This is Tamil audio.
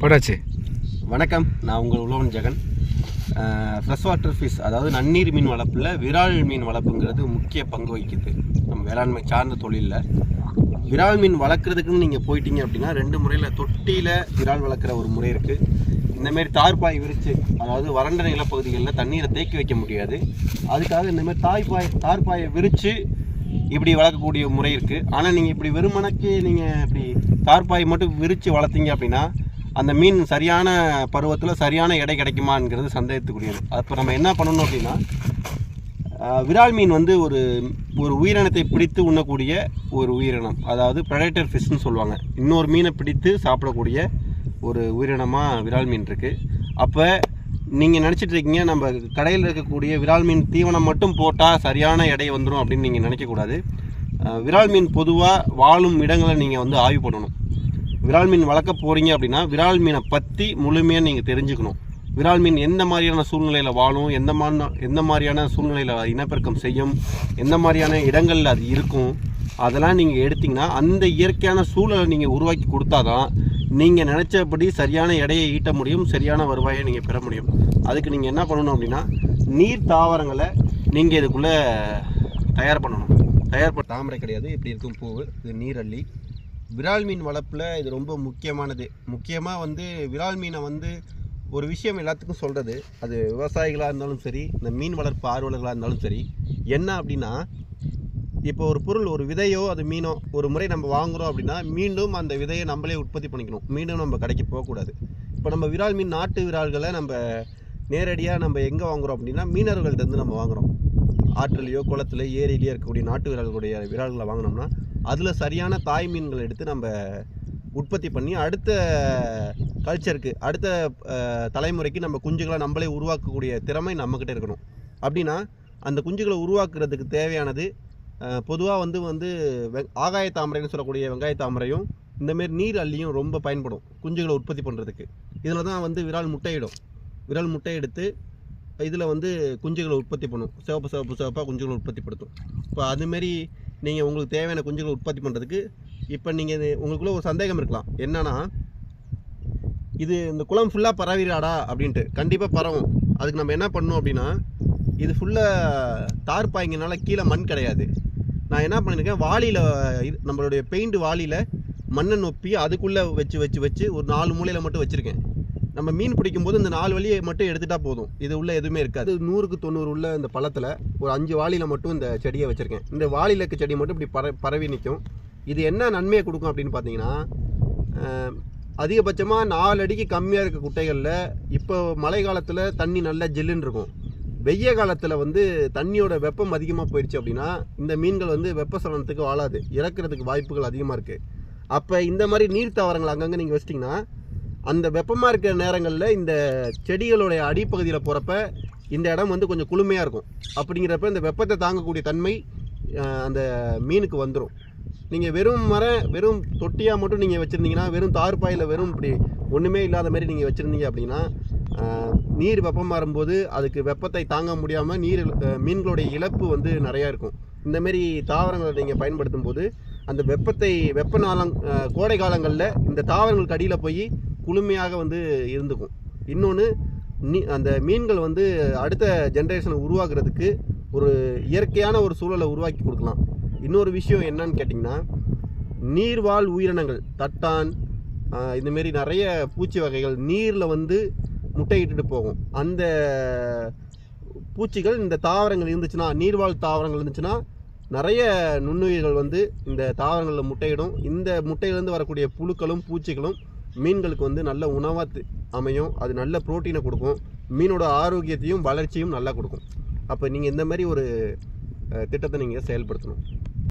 போட்டாச்சு. வணக்கம் நான் உங்கள் உழவன் ஜெகன். ஃப்ரெஷ் வாட்டர் ஃபிஷ் அதாவது நன்னீர் மீன் வளர்ப்பில் விரால் மீன் வளர்ப்புங்கிறது முக்கிய பங்கு வகிக்குது. நம்ம வேளாண்மை சார்ந்த தொழிலில். விரால் மீன் வளர்க்குறதுக்குன்னு நீங்கள் போயிட்டீங்க அப்படின்னா ரெண்டு முறையில் தொட்டியில் விரால் வளர்க்குற ஒரு முறை இருக்குது இந்தமாரி தார்பாய் விரித்து அதாவது வறண்ட நிலப்பகுதிகளில் தண்ணீரை தேக்கி வைக்க முடியாது. அதுக்காக இந்தமாரி தாய்ப்பாய் தார்பாயை விரித்து இப்படி வளர்க்கக்கூடிய முறை இருக்குது ஆனால் நீங்கள் இப்படி வெறுமனக்கு நீங்கள் இப்படி தார்பாய் மட்டும் விரித்து வளர்த்தீங்க அப்படின்னா அந்த மீன் சரியான பருவத்தில் சரியான எடை கிடைக்குமாங்கிறது சந்தேகத்துக்குரியது. அப்போ நம்ம என்ன பண்ணணும் அப்படின்னா விரால் மீன் வந்து ஒரு ஒரு உயிரினத்தை பிடித்து உண்ணக்கூடிய ஒரு உயிரினம். அதாவது ப்ரெடேட்டர் ஃபிஷ்னு சொல்லுவாங்க. இன்னொரு மீனை பிடித்து சாப்பிடக்கூடிய ஒரு உயிரினமாக விரால் மீன் இருக்குது அப்போ நீங்கள் நினச்சிட்டு இருக்கீங்க நம்ம கடையில் இருக்கக்கூடிய விரால் மீன் தீவனம் மட்டும் போட்டால் சரியான எடை வந்துடும் அப்படின்னு நீங்கள் நினைக்கக்கூடாது. விரால் மீன் பொதுவாக வாழும் இடங்களை நீங்கள் வந்து ஆய்வு பண்ணணும். விரால் மீன் வளர்க்க போகிறீங்க அப்படின்னா விரால் மீனை பற்றி முழுமையாக நீங்கள் தெரிஞ்சுக்கணும். விரால் மீன் எந்த மாதிரியான சூழ்நிலையில் வாழும் எந்த மாதிரி எந்த மாதிரியான சூழ்நிலையில் இனப்பெருக்கம் செய்யும் எந்த மாதிரியான இடங்களில் அது இருக்கும் அதெல்லாம் நீங்கள் எடுத்திங்கன்னா அந்த இயற்கையான சூழலை நீங்கள் உருவாக்கி கொடுத்தா தான் நீங்கள் நினச்சபடி சரியான எடையை ஈட்ட முடியும் சரியான வருவாயை நீங்கள் பெற முடியும். அதுக்கு நீங்கள் என்ன பண்ணணும் அப்படின்னா நீர் தாவரங்களை நீங்கள் இதுக்குள்ளே தயார் பண்ணணும். தயார் பண்ண தாமரை கிடையாது இப்படி இருக்கும் பூவு இது நீரள்ளி. விரால் மீன் வளர்ப்பில் இது ரொம்ப முக்கியமானது. முக்கியமாக வந்து விரால் மீனை வந்து ஒரு விஷயம் எல்லாத்துக்கும் சொல்கிறது அது விவசாயிகளாக இருந்தாலும் சரி இந்த மீன் வளர்ப்பு ஆர்வலர்களாக இருந்தாலும் சரி என்ன அப்படின்னா இப்போ ஒரு பொருள் ஒரு விதையோ அது மீனோ ஒரு முறை நம்ம வாங்குறோம் அப்படின்னா மீண்டும் அந்த விதையை நம்மளே உற்பத்தி பண்ணிக்கணும். மீண்டும் நம்ம கடைக்கு போகக்கூடாது. இப்போ நம்ம விரால் மீன் நாட்டு விரால்களை நம்ம நேரடியாக நம்ம எங்கே வாங்குறோம் அப்படின்னா மீனவர்கள்ட்டேருந்து நம்ம வாங்குறோம். ஆற்றுலையோ குளத்துல ஏரியிலையோ இருக்கக்கூடிய நாட்டு விரால்களுடைய விரால்களை வாங்கினோம்னா அதில் சரியான தாய் மீன்கள் எடுத்து நம்ம உற்பத்தி பண்ணி அடுத்த கல்ச்சருக்கு அடுத்த தலைமுறைக்கு நம்ம குஞ்சுகளை நம்மளே உருவாக்கக்கூடிய திறமை நம்மக்கிட்ட இருக்கணும். அப்படின்னா அந்த குஞ்சுகளை உருவாக்குறதுக்கு தேவையானது பொதுவாக வந்து வந்து வெ- ஆகாய தாமரைன்னு சொல்லக்கூடிய வெங்காய தாமரையும் இந்தமாரி நீர் அள்ளியும் ரொம்ப பயன்படும் குஞ்சுகளை உற்பத்தி பண்ணுறதுக்கு இதில் தான் வந்து விரால் முட்டையிடும். விரால் முட்டை எடுத்து இதில் வந்து குஞ்சுகளை உற்பத்தி பண்ணும். சிவப்பு சிவப்பு சிவப்பாக குஞ்சுகளை உற்பத்தி படுத்தும். இப்போ அதுமாரி நீங்கள் உங்களுக்கு தேவையான குஞ்சுகளை உற்பத்தி பண்ணுறதுக்கு இப்போ நீங்கள் உங்களுக்குள்ளே ஒரு சந்தேகம் இருக்கலாம். என்னென்னா இது இந்த குளம் ஃபுல்லாக பரவிடாடா அப்படின்ட்டு. கண்டிப்பாக பரவும். அதுக்கு நம்ம என்ன பண்ணணும் அப்படின்னா இது ஃபுல்லாக தார் பாய்ங்கனால கீழே மண் கிடையாது. நான் என்ன பண்ணியிருக்கேன் வாளியில் நம்மளுடைய பெயிண்ட் வாளியில் மண்ணை நொப்பி அதுக்குள்ளே வச்சு வச்சு வச்சு ஒரு நாலு மூலையில் மட்டும் வச்சுருக்கேன். நம்ம மீன் பிடிக்கும் போது இந்த நாலு வழியை மட்டும் எடுத்துட்டா போதும். இது உள்ள எதுவுமே இருக்காது. நூறுக்கு தொண்ணூறு உள்ள இந்த பழத்தில் ஒரு அஞ்சு வாளியில் மட்டும் இந்த செடியை வச்சுருக்கேன். இந்த வாளியில் இருக்க செடி மட்டும் இப்படி பர பரவி நிற்கும் இது என்ன நன்மையை கொடுக்கும் அப்படின்னு பார்த்தீங்கன்னா அதிகபட்சமாக நாலு அடிக்கு கம்மியாக இருக்க குட்டைகளில் இப்போ மழை காலத்தில் தண்ணி நல்லா ஜில்லுன்னு இருக்கும். வெய்ய காலத்தில் வந்து தண்ணியோட வெப்பம் அதிகமாக போயிடுச்சு அப்படின்னா இந்த மீன்கள் வந்து வெப்பசலனத்துக்கு வாழாது இறக்குறதுக்கு வாய்ப்புகள் அதிகமாக இருக்குது அப்போ இந்த மாதிரி நீர் தாவரங்கள் அங்கங்கே நீங்கள் வச்சிட்டிங்கன்னா அந்த வெப்பமாக இருக்கிற நேரங்களில் இந்த செடிகளுடைய அடிப்பகுதியில் போகிறப்ப இந்த இடம் வந்து கொஞ்சம் குளுமையாக இருக்கும். அப்படிங்கிறப்ப இந்த வெப்பத்தை தாங்கக்கூடிய தன்மை அந்த மீனுக்கு வந்துடும் நீங்கள் வெறும் மர வெறும் தொட்டியாக மட்டும் நீங்கள் வச்சுருந்தீங்கன்னா வெறும் தார்பாயில் வெறும் இப்படி ஒன்றுமே இல்லாத மாதிரி நீங்கள் வச்சுருந்தீங்க அப்படின்னா நீர் வெப்பம் வரும்போது அதுக்கு வெப்பத்தை தாங்க முடியாமல் நீர் மீன்களுடைய இழப்பு வந்து நிறையா இருக்கும். இந்தமாரி தாவரங்களை நீங்கள் பயன்படுத்தும் போது அந்த வெப்பத்தை வெப்ப நாளங் கோடை காலங்களில் இந்த தாவரங்களுக்கு அடியில் போய் குளுமையாக வந்து இருந்துக்கும். இன்னொன்று நீ அந்த மீன்கள் வந்து அடுத்த ஜென்ரேஷனை உருவாக்குறதுக்கு ஒரு இயற்கையான ஒரு சூழலை உருவாக்கி கொடுக்கலாம். இன்னொரு விஷயம் என்னன்னு கேட்டிங்கன்னா நீர்வாழ் உயிரினங்கள் தட்டான் ஆஹ், இந்த மாரி நிறைய பூச்சி வகைகள் நீரில் வந்து முட்டையிட்டுட்டு போகும். அந்த பூச்சிகள் இந்த தாவரங்கள் இருந்துச்சுன்னா நீர்வாழ் தாவரங்கள் இருந்துச்சுன்னா நிறைய நுண்ணுயிர்கள் வந்து இந்த தாவரங்களில் முட்டையிடும். இந்த முட்டையிலேருந்து வரக்கூடிய புழுக்களும் பூச்சிகளும் மீன்களுக்கு வந்து நல்ல உணவாக அமையும். அது நல்ல புரோட்டீனை கொடுக்கும். மீனோட ஆரோக்கியத்தையும் வளர்ச்சியும் நல்லா கொடுக்கும். அப்போ நீங்கள் இந்த மாதிரி ஒரு திட்டத்தை நீங்கள் செயல்படுத்தணும்.